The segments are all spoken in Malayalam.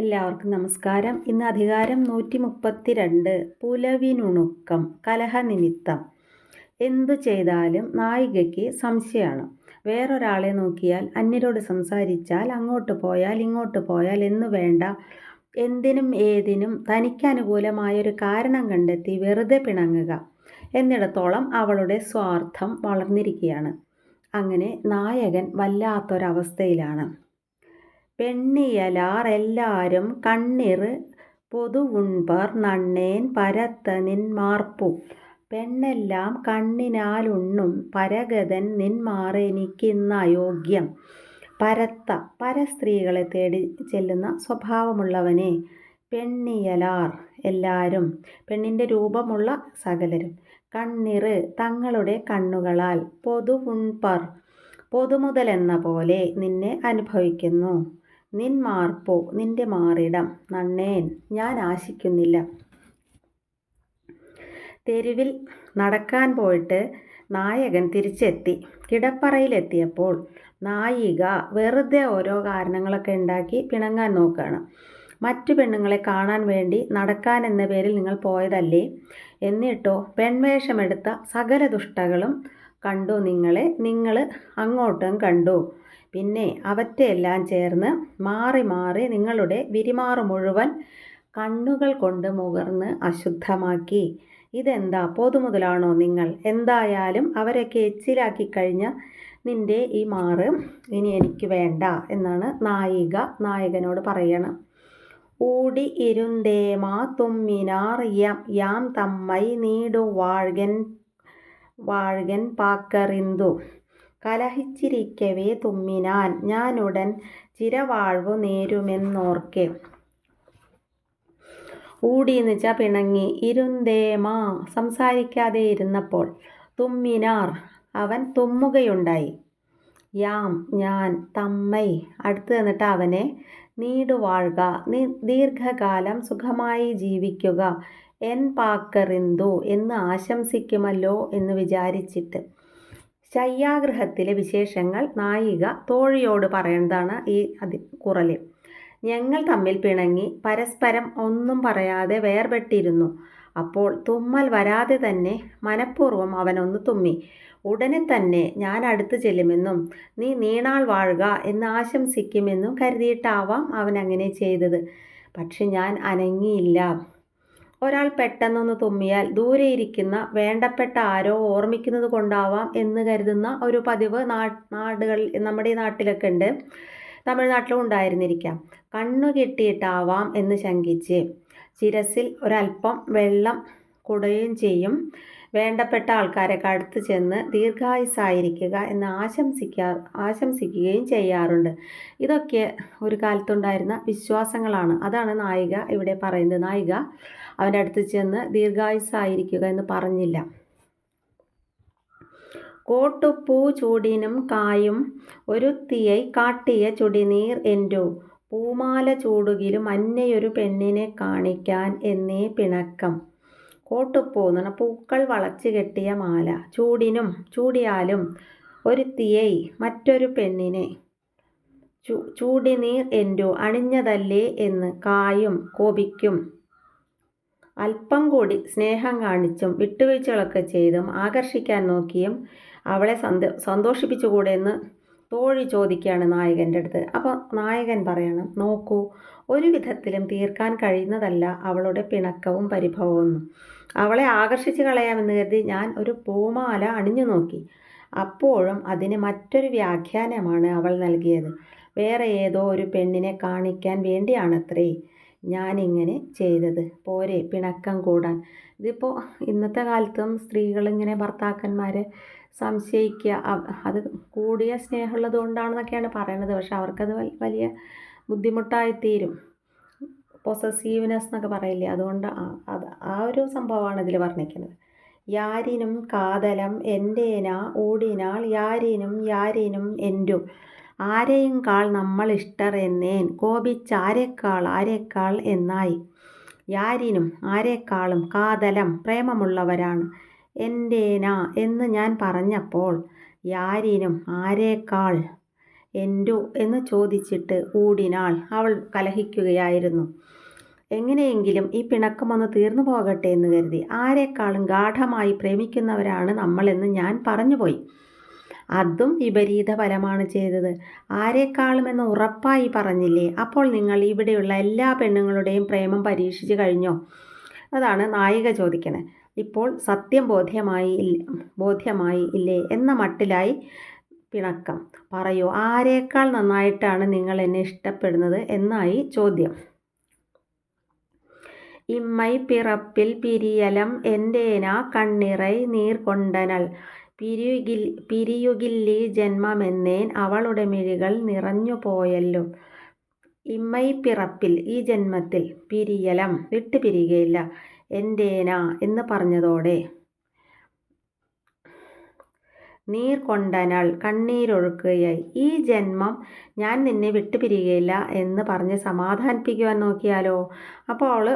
എല്ലാവർക്കും നമസ്കാരം. ഇന്ന് അധികാരം നൂറ്റി മുപ്പത്തി രണ്ട് പുലവിനുണുക്കം കലഹനിമിത്തം. എന്തു ചെയ്താലും നായികയ്ക്ക് സംശയമാണ്. വേറൊരാളെ നോക്കിയാൽ അന്യരോട് സംസാരിച്ചാൽ അങ്ങോട്ട് പോയാൽ ഇങ്ങോട്ട് പോയാൽ എന്ന് വേണ്ട. എന്തിനും ഏതിനും തനിക്ക് അനുകൂലമായൊരു കാരണം കണ്ടെത്തി വെറുതെ പിണങ്ങുക എന്നിടത്തോളം അവളുടെ സ്വാർത്ഥം വളർന്നിരിക്കുകയാണ്. അങ്ങനെ നായകൻ വല്ലാത്തൊരവസ്ഥയിലാണ്. പെണ്ണിയലാർ എല്ലാരും കണ്ണിർ പൊതുവുൺപർ നണ്ണേൻ പരത്ത നിന്മാർപ്പു. പെണ്ണെല്ലാം കണ്ണിനാലുണ്ണും പരഗതൻ നിന്മാറെനിക്കിന്ന അയോഗ്യം. പരത്ത പരസ്ത്രീകളെ തേടി ചെല്ലുന്ന സ്വഭാവമുള്ളവനെ പെണ്ണിയലാർ എല്ലാവരും പെണ്ണിന്റെ രൂപമുള്ള സകലരും. കണ്ണിറ് തങ്ങളുടെ കണ്ണുകളാൽ പൊതുവുൺപർ പൊതുമുതലെന്ന പോലെ നിന്നെ അനുഭവിക്കുന്നു. നിൻ മാർപ്പോ നിന്റെ മാറിടം നന്നേൻ ഞാൻ ആശിക്കുന്നില്ല. തെരുവിൽ നടക്കാൻ പോയിട്ട് നായകൻ തിരിച്ചെത്തി. കിടപ്പറയിലെത്തിയപ്പോൾ നായിക വെറുതെ ഓരോ കാരണങ്ങളൊക്കെ ഉണ്ടാക്കി പിണങ്ങാൻ നോക്കുകയാണ്. മറ്റു പെണ്ണുങ്ങളെ കാണാൻ വേണ്ടി നടക്കാൻ എന്ന പേരിൽ നിങ്ങൾ പോയതല്ലേ? എന്നിട്ടോ പെൺവേഷമെടുത്ത സകല ദുഷ്ടകളും കണ്ടു നിങ്ങളെ നിങ്ങൾ അങ്ങോട്ടും കണ്ടു. പിന്നെ അവറ്റയെല്ലാം ചേർന്ന് മാറി മാറി നിങ്ങളുടെ വിരിമാറ് മുഴുവൻ കണ്ണുകൾ കൊണ്ട് മുകർന്ന് അശുദ്ധമാക്കി. ഇതെന്താ? പൊതുമുതലാണോ നിങ്ങൾ? എന്തായാലും അവരൊക്കെ എച്ചിലാക്കി കഴിഞ്ഞ നിന്റെ ഈ മാറ് ഇനി എനിക്ക് വേണ്ട എന്നാണ് നായിക നായകനോട് പറയണം. ഊടി ഇരുന്തേമാ തുമ്മിനാർ യം യാം തമ്മൈ നീടു വാഴ്കൻ വാഴ്കൻ പാക്കറിന്തു. കലഹിച്ചിരിക്കവേ തുമ്മിനാൻ ഞാനുടൻ ചിരവാഴ്വു നേരുമെന്നോർക്കെ. ഊടി നിച്ച പിണങ്ങി ഇരുന്തേമാ സംസാരിക്കാതെ ഇരുന്നപ്പോൾ തുമ്മിനാർ അവൻ തുമ്മുകയുണ്ടായി. യാം ഞാൻ തമ്മൈ അടുത്ത് നിന്നിട്ട് അവനെ നീടുവാഴുക നീ ദീർഘകാലം സുഖമായി ജീവിക്കുക എൻ പാക്കറിന്തു എന്ന് ആശംസിക്കുമല്ലോ എന്ന് വിചാരിച്ചിട്ട്. ശയ്യാഗ്രഹത്തിലെ വിശേഷങ്ങൾ നായിക തോഴിയോട് പറയുന്നതാണ് ഈ അതി കുറൽ. ഞങ്ങൾ തമ്മിൽ പിണങ്ങി പരസ്പരം ഒന്നും പറയാതെ വേർപെട്ടിരുന്നു. അപ്പോൾ തുമ്മൽ വരാതെ തന്നെ മനഃപൂർവം അവനൊന്ന് തുമ്മി. ഉടനെ തന്നെ ഞാൻ അടുത്ത് ചെല്ലുമെന്നും നീ നീണാൾ വാഴുക എന്ന് ആശംസിക്കുമെന്നും കരുതിയിട്ടാവാം അവൻ അങ്ങനെ ചെയ്തത്. പക്ഷെ ഞാൻ അനങ്ങിയില്ല. ഒരാൾ പെട്ടെന്നൊന്ന് തുമ്മിയാൽ ദൂരെ ഇരിക്കുന്ന വേണ്ടപ്പെട്ട ആരോ ഓർമ്മിക്കുന്നത് കൊണ്ടാവാം എന്ന് കരുതുന്ന ഒരു പതിവ് നാടുകൾ നമ്മുടെ ഈ നാട്ടിലൊക്കെ ഉണ്ട്. തമിഴ്നാട്ടിലും ഉണ്ടായിരുന്നിരിക്കാം. കണ്ണു കെട്ടിയിട്ടാവാം എന്ന് ശങ്കിച്ച് ചിരസിൽ ഒരല്പം വെള്ളം കുടയും ചെയ്യും. വേണ്ടപ്പെട്ട ആൾക്കാരെ അടുത്ത് ചെന്ന് ദീർഘായുസായിരിക്കുക എന്ന് ആശംസിക്കാ ആശംസിക്കുകയും ചെയ്യാറുണ്ട്. ഇതൊക്കെ ഒരു കാലത്തുണ്ടായിരുന്ന വിശ്വാസങ്ങളാണ്. അതാണ് നായിക ഇവിടെ പറയുന്നത്. നായിക അവന്റെ അടുത്ത് ചെന്ന് ദീർഘായുസായിരിക്കുക എന്ന് പറഞ്ഞില്ല. കോട്ടുപ്പൂ ചൂടിനും കായും ഒരുത്തിയെ കാട്ടിയ ചുടിനീർ എന്റെ പൂമാല ചൂടുകിലും അന്നയൊരു പെണ്ണിനെ കാണിക്കാൻ എന്നേ പിണക്കം. കോട്ടുപ്പൂ എന്ന് പറഞ്ഞാൽ പൂക്കൾ വളച്ചു കെട്ടിയ മാല. ചൂടിനും ചൂടിയാലും ഒരുത്തിയെ മറ്റൊരു പെണ്ണിനെ ചൂടിനീർ എന്റെ അണിഞ്ഞതല്ലേ എന്ന് കായും കോപിക്കും. അല്പം കൂടി സ്നേഹം കാണിച്ചും വിട്ടുവീഴ്ചകളൊക്കെ ചെയ്തും ആകർഷിക്കാൻ നോക്കിയും അവളെ സന്തോ സന്തോഷിപ്പിച്ചുകൂടെ എന്ന് തോഴി ചോദിക്കുകയാണ് നായകന്റെ അടുത്ത്. അപ്പോൾ നായകൻ പറയണം നോക്കൂ ഒരു വിധത്തിലും തീർക്കാൻ കഴിയുന്നതല്ല അവളുടെ പിണക്കവും പരിഭവവും അവളെ ആകർഷിച്ച് കളയാമെന്ന് കരുതി ഞാൻ ഒരു പൂമാല അണിഞ്ഞു നോക്കി. അപ്പോഴും അതിന് മറ്റൊരു വ്യാഖ്യാനമാണ് അവൾ നൽകിയത്. വേറെ ഏതോ ഒരു പെണ്ണിനെ കാണിക്കാൻ വേണ്ടിയാണത്രേ. ഞാനിങ്ങനെ ചെയ്തത്. പോരെ പിണക്കം കൂടാൻ. ഇതിപ്പോൾ ഇന്നത്തെ കാലത്തും സ്ത്രീകളിങ്ങനെ ഭർത്താക്കന്മാരെ സംശയിക്കുക അത് കൂടിയ സ്നേഹമുള്ളത് കൊണ്ടാണെന്നൊക്കെയാണ് പറയണത്. പക്ഷെ അവർക്കത് വലിയ ബുദ്ധിമുട്ടായിത്തീരും. പൊസസീവ്നെസ് എന്നൊക്കെ പറയില്ലേ? അതുകൊണ്ട് അത് ആ ഒരു സംഭവമാണ് ഇതിൽ വർണിക്കുന്നത്. യാരിനും കാതലം എന്റേന ഓടിനാൾ യാരിനും യാരിനും എന്റും. ആരെയും കാൾ നമ്മൾ ഇഷ്ടർ എന്നേൻ കോപിച്ചാരെക്കാൾ ആരെക്കാൾ എന്നായി. യാരിനും ആരെക്കാളും കാതലം പ്രേമമുള്ളവരാണ്. എന്റെനാ എന്ന് ഞാൻ പറഞ്ഞപ്പോൾ യാരിനും ആരേക്കാൾ എന്റു എന്ന് ചോദിച്ചിട്ട് ഊടിനാൾ അവൾ കലഹിക്കുകയായിരുന്നു. എങ്ങനെയെങ്കിലും ഈ പിണക്കമൊന്ന് തീർന്നു പോകട്ടെ എന്ന് കരുതി. ആരെക്കാളും ഗാഠമായി പ്രേമിക്കുന്നവരാണ് നമ്മളെന്ന് ഞാൻ പറഞ്ഞുപോയി. അതും വിപരീത ഫലമാണ് ചെയ്തത്. ആരെക്കാളുമെന്ന് ഉറപ്പായി പറഞ്ഞില്ലേ? അപ്പോൾ നിങ്ങൾ ഇവിടെയുള്ള എല്ലാ പെണ്ണുങ്ങളുടെയും പ്രേമം പരീക്ഷിച്ചു കഴിഞ്ഞോ? അതാണ് നായിക ചോദിക്കണേ. ഇപ്പോൾ സത്യം ബോധ്യമായി ബോധ്യമായി ഇല്ലേ എന്ന മട്ടിലായി പിണക്കം. പറയൂ ആരേക്കാൾ നന്നായിട്ടാണ് നിങ്ങൾ എന്നെ ഇഷ്ടപ്പെടുന്നത് എന്നായി ചോദ്യം. ഇമ്മൈ പിറപ്പിൽ പിരിയലം എന്റേന കണ്ണിറൈ നീർ കൊണ്ടനൾ പിരിയുകിൽ പിരിയുകില്ലീ ജന്മമെന്നേൻ അവളുടെ മിഴികൾ നിറഞ്ഞുപോയല്ലോ. ഇമ്മൈ പിറപ്പിൽ ഈ ജന്മത്തിൽ പിരിയലം വിട്ടുപിരികയില്ല. എന്റേന എന്ന് പറഞ്ഞതോടെ നീർ കൊണ്ടനാൾ കണ്ണീരൊഴുക്കുകയായി. ഈ ജന്മം ഞാൻ നിന്നെ വിട്ടുപിരികയില്ല എന്ന് പറഞ്ഞ് സമാധാനിപ്പിക്കുവാൻ നോക്കിയാലോ? അപ്പോൾ അവൾ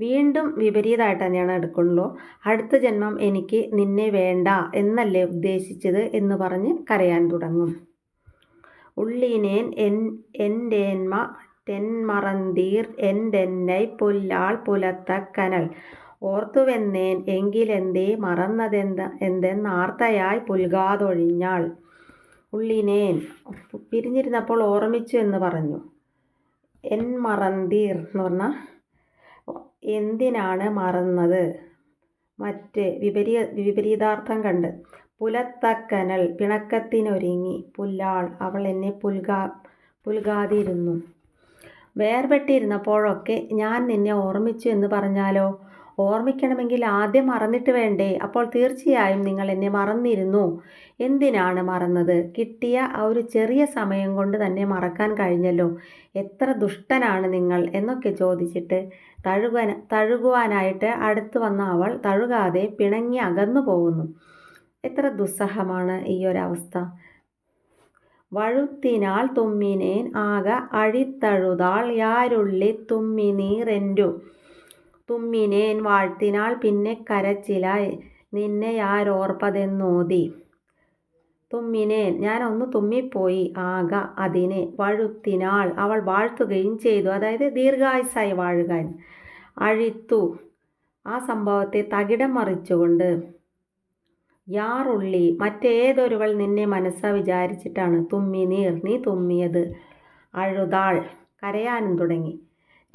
വീണ്ടും വിപരീതമായിട്ട് തന്നെയാണ് എടുക്കുള്ളൂ. അടുത്ത ജന്മം എനിക്ക് നിന്നെ വേണ്ട എന്നല്ലേ ഉദ്ദേശിച്ചത് എന്ന് പറഞ്ഞ് കരയാൻ തുടങ്ങും. ഉള്ളിനേൻ എൻ എന്റെന്മ തെന്മറന്തീർ എന്റെന്നൈ പുല്ലാൾ പുലത്ത കനൽ. ഓർത്തുവെന്നേൻ എങ്കിലെന്തേ മറന്നതെന്ത എന്തെന്നാർത്തയായി പുൽകാതൊഴിഞ്ഞാൾ. ഉള്ളിനേൻ പിരിഞ്ഞിരുന്നപ്പോൾ ഓർമ്മിച്ചു എന്ന് പറഞ്ഞു. എൻ മറന്തീർ എന്ന് പറഞ്ഞാൽ എന്തിനാണ് മറന്നത്? മറ്റ് വിപരീ വിപരീതാർത്ഥം കണ്ട്. പുലത്തക്കനൽ പിണക്കത്തിനൊരുങ്ങി. പുല്ലാൾ അവൾ എന്നെ പുൽകാ പുൽകാതിരുന്നു. വേർപെട്ടിരുന്നപ്പോഴൊക്കെ ഞാൻ നിന്നെ ഓർമ്മിച്ചു എന്ന് പറഞ്ഞാലോ? ഓർമ്മിക്കണമെങ്കിൽ ആദ്യം മറന്നിട്ട് വേണ്ടേ? അപ്പോൾ തീർച്ചയായും നിങ്ങൾ എന്നെ മറന്നിരുന്നു. എന്തിനാണ് മറന്നത്? കിട്ടിയ ആ ഒരു ചെറിയ സമയം കൊണ്ട് തന്നെ മറക്കാൻ കഴിഞ്ഞല്ലോ. എത്ര ദുഷ്ടനാണ് നിങ്ങൾ എന്നൊക്കെ ചോദിച്ചിട്ട് തഴുകാൻ തഴുകുവാനായിട്ട് അടുത്ത് വന്ന അവൾ തഴുകാതെ പിണങ്ങി അകന്നു പോകുന്നു. എത്ര ദുസ്സഹമാണ് ഈ ഒരവസ്ഥ വഴുത്തിനാൽ തുമ്മിനേൻ ആക അഴിത്തഴുതാൾ യാരുള്ളി തുമ്മി നീറെന്റു തുമ്മിനേൻ വാഴ്ത്തിനാൾ പിന്നെ കരച്ചിലായി നിന്നെ ആരോർപ്പതെന്നോതി. തുമ്മിനേൻ ഞാൻ ഒന്ന് തുമ്മിപ്പോയി ആക അതിനെ. വഴുത്തിനാൾ അവൾ വാഴ്ത്തുകയും ചെയ്തു. അതായത് ദീർഘായുസായി വാഴുകാൻ അഴിത്തു. ആ സംഭവത്തെ തകിടം മറിച്ചുകൊണ്ട് യാറുള്ളി മറ്റേതൊരുവൾ നിന്നെ മനസ്സാ വിചാരിച്ചിട്ടാണ്. തുമ്മി നീർ നീ തുമ്മിയത്. അഴുതാൾ. കരയാനും തുടങ്ങി.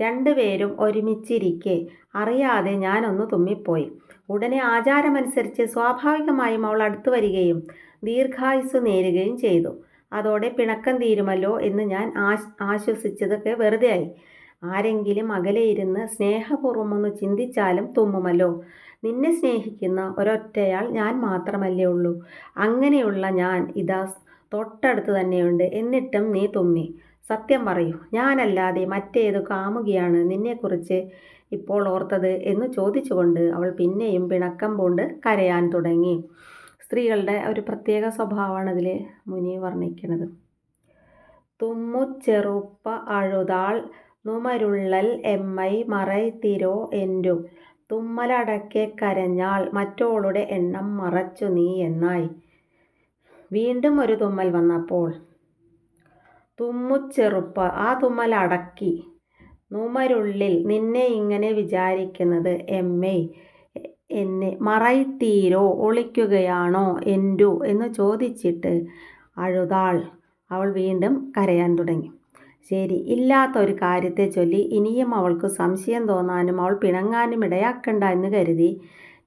രണ്ടുപേരും ഒരുമിച്ചിരിക്കെ. അറിയാതെ ഞാനൊന്ന് തുമ്മിപ്പോയി. ഉടനെ ആചാരമനുസരിച്ച് സ്വാഭാവികമായും അവൾ അടുത്തു വരികയും ദീർഘായുസ് നേരുകയും ചെയ്തു. അതോടെ പിണക്കം തീരുമല്ലോ എന്ന് ഞാൻ ആശ്വസിച്ചതൊക്കെ വെറുതെയായി. ആരെങ്കിലും അകലെ ഇരുന്ന് സ്നേഹപൂർവമൊന്ന് ചിന്തിച്ചാലും തുമ്മുമല്ലോ. നിന്നെ സ്നേഹിക്കുന്ന ഒരൊറ്റയാൾ ഞാൻ മാത്രമല്ലേ ഉള്ളൂ. അങ്ങനെയുള്ള ഞാൻ ഇതാ തൊട്ടടുത്ത് തന്നെയുണ്ട്. എന്നിട്ടും നീ തുമ്മി. സത്യം പറയൂ ഞാനല്ലാതെ മറ്റേത് കാമുകിയാണ് നിന്നെക്കുറിച്ച് ഇപ്പോൾ ഓർത്തത് എന്ന് ചോദിച്ചുകൊണ്ട് അവൾ പിന്നെയും പിണക്കം പൂണ്ട് കരയാൻ തുടങ്ങി. സ്ത്രീകളുടെ ഒരു പ്രത്യേക സ്വഭാവമാണ് അതിൽ മുനി വർണിക്കുന്നത്. തുമ്മു ചെറുപ്പ അഴുതാൾ നുമരുള്ളൽ എമ്മൈ മറൈത്തിരോ എന്റു തുമ്മലടക്കെ കരഞ്ഞാൽ മറ്റോളുടെ എണ്ണം മറച്ചു നീ എന്നായി. വീണ്ടും ഒരു തുമ്മൽ വന്നപ്പോൾ തുമ്മുച്ചെറുപ്പ് ആ തുമ്മലടക്കി നുമരുള്ളിൽ നിന്നെ ഇങ്ങനെ വിചാരിക്കുന്നത് എമ്മേ എന്നെ മറയിത്തീരോ ഒളിക്കുകയാണോ എന്റു എന്ന് ചോദിച്ചിട്ട് അഴുതാൾ. അവൾ വീണ്ടും കരയാൻ തുടങ്ങി. ശരി ഇല്ലാത്ത ഒരു കാര്യത്തെ ചൊല്ലി ഇനിയും അവൾക്ക് സംശയം തോന്നാനും അവൾ പിണങ്ങാനും ഇടയാക്കണ്ട എന്ന് കരുതി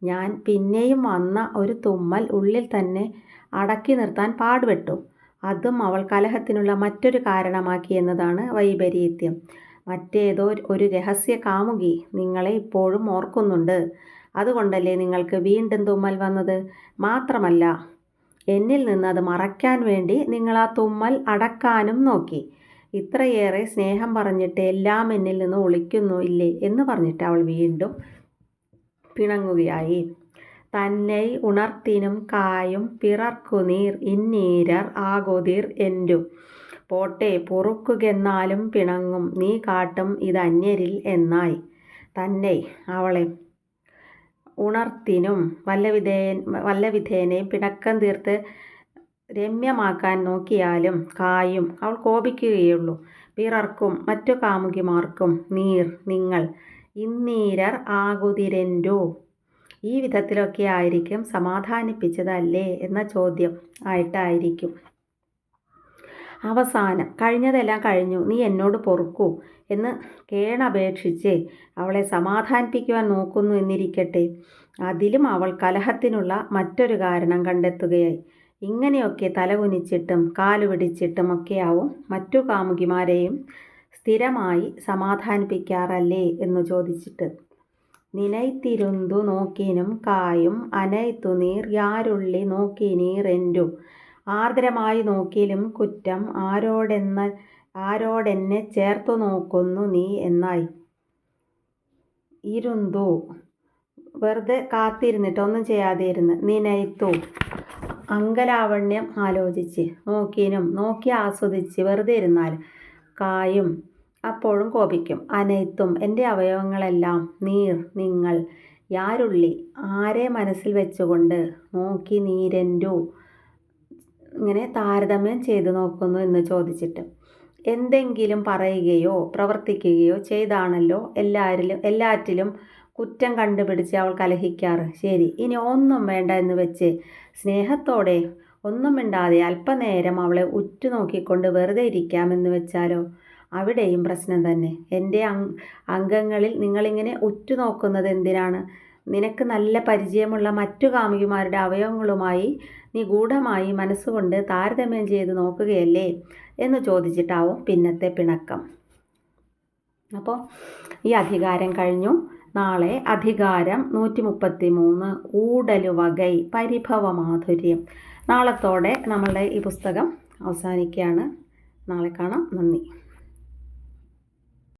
ഞാൻ പിന്നെയും വന്ന ഒരു തുമ്മൽ ഉള്ളിൽ തന്നെ അടക്കി നിർത്താൻ പാടുപെട്ടു. അതും അവൾ കലഹത്തിനുള്ള മറ്റൊരു കാരണമാക്കി എന്നതാണ് വൈപരീത്യം. മറ്റേതോ ഒരു രഹസ്യ കാമുകി നിങ്ങളെ ഇപ്പോഴും ഓർക്കുന്നുണ്ട്. അതുകൊണ്ടല്ലേ നിങ്ങൾക്ക് വീണ്ടും തുമ്മൽ വന്നത്? മാത്രമല്ല എന്നിൽ നിന്ന് അത് മറയ്ക്കാൻ വേണ്ടി നിങ്ങൾ ആ തുമ്മൽ അടക്കാനും നോക്കി. ഇത്രയേറെ സ്നേഹം പറഞ്ഞിട്ട് എല്ലാം എന്നിൽ നിന്ന് ഒളിക്കുന്നു ഇല്ലേ എന്ന് പറഞ്ഞിട്ട് അവൾ വീണ്ടും പിണങ്ങുകയായി. തന്നെ ഉണർത്തിനും കായും പിറർക്കുനീർ ഇന്നീരർ ആകുതിർ എന്റു പോട്ടെ പൊറുക്കുകെന്നാലും പിണങ്ങും. നീ കാട്ടും ഇതന്യരിൽ എന്നായി. തന്നെ അവളെ ഉണർത്തിനും വല്ലവിധേയൻ വല്ലവിധേനെ പിണക്കം തീർത്ത് രമ്യമാക്കാൻ നോക്കിയാലും കായും അവൾ കോപിക്കുകയുള്ളൂ. പിറർക്കും മറ്റു കാമുകിമാർക്കും നീർ നിങ്ങൾ ഇന്നീരർ ആകുതിരെന്റു ഈ വിധത്തിലൊക്കെ ആയിരിക്കും സമാധാനിപ്പിച്ചതല്ലേ എന്ന ചോദ്യം ആയിട്ടായിരിക്കും. അവസാനം കഴിഞ്ഞതെല്ലാം കഴിഞ്ഞു നീ എന്നോട് പൊറുക്കൂ എന്ന് കേണപേക്ഷിച്ച് അവളെ സമാധാനിപ്പിക്കുവാൻ നോക്കുന്നു എന്നിരിക്കട്ടെ. അതിലും അവൾ കലഹത്തിനുള്ള മറ്റൊരു കാരണം കണ്ടെത്തുകയായി. ഇങ്ങനെയൊക്കെ തലകുനിച്ചിട്ടും കാലുപിടിച്ചിട്ടും ഒക്കെയാവും മറ്റു കാമുകിമാരെയും സ്ഥിരമായി സമാധാനിപ്പിക്കാറല്ലേ എന്ന് ചോദിച്ചിട്ട്. നിനൈത്തിരുന്തു നോക്കിനും കായും അനയ്ത്തു നീർ യാരുള്ളി നോക്കി നീർ എന്റു ആർദ്രമായി നോക്കിലും കുറ്റം ആരോടെന്ന ആരോടെന്നെ ചേർത്തു നോക്കുന്നു നീ എന്നായി. ഇരുന്തു. വെറുതെ കാത്തിരുന്നിട്ട് ഒന്നും ചെയ്യാതെ ഇരുന്ന് നിനയ്ത്തു അങ്കലാവണ്യം ആലോചിച്ച്. നോക്കിനും നോക്കി ആസ്വദിച്ച് വെറുതെ ഇരുന്നാൽ കായും അപ്പോഴും കോപിക്കും. അനയത്തും എന്റെ അവയവങ്ങളെല്ലാം നീർ നിങ്ങൾ യാരുള്ളി ആരെ മനസ്സിൽ വെച്ചുകൊണ്ട് നോക്കി നീരന്റു ഇങ്ങനെ താരതമ്യം ചെയ്തു നോക്കുന്നു എന്ന് ചോദിച്ചിട്ട്. എന്തെങ്കിലും പറയുകയോ പ്രവർത്തിക്കുകയോ ചെയ്താണല്ലോ എല്ലാവരിലും എല്ലാറ്റിലും കുറ്റം കണ്ടുപിടിച്ച് അവൾ കലഹിക്കാറ്. ശരി ഇനി ഒന്നും വേണ്ട എന്ന് വെച്ച് സ്നേഹത്തോടെ ഒന്നും മിണ്ടാതെ അല്പനേരം അവളെ ഉറ്റുനോക്കിക്കൊണ്ട് വെറുതെ ഇരിക്കാമെന്ന് വെച്ചാലോ? അവിടെയും പ്രശ്നം തന്നെ. എന്റെ അംഗങ്ങളിൽ നിങ്ങളിങ്ങനെ ഉറ്റുനോക്കുന്നത് എന്തിനാണ്? നിനക്ക് നല്ല പരിചയമുള്ള മറ്റു കാമുകിമാരുടെ അവയവങ്ങളുമായി നിഗൂഢമായി മനസ്സുകൊണ്ട് താരതമ്യം ചെയ്ത് നോക്കുകയല്ലേ? എന്ന് ചോദിച്ചിട്ടാവും പിന്നത്തെ പിണക്കം. അപ്പോൾ ഈ അധികാരം കഴിഞ്ഞു. നാളെ അധികാരം നൂറ്റി മുപ്പത്തി മൂന്ന് ഊടലുവകൈ പരിഭവമാധുര്യം നാളത്തോടെ നമ്മളുടെ ഈ പുസ്തകം അവസാനിക്കുകയാണ്. നാളെ കാണാം. നന്ദി.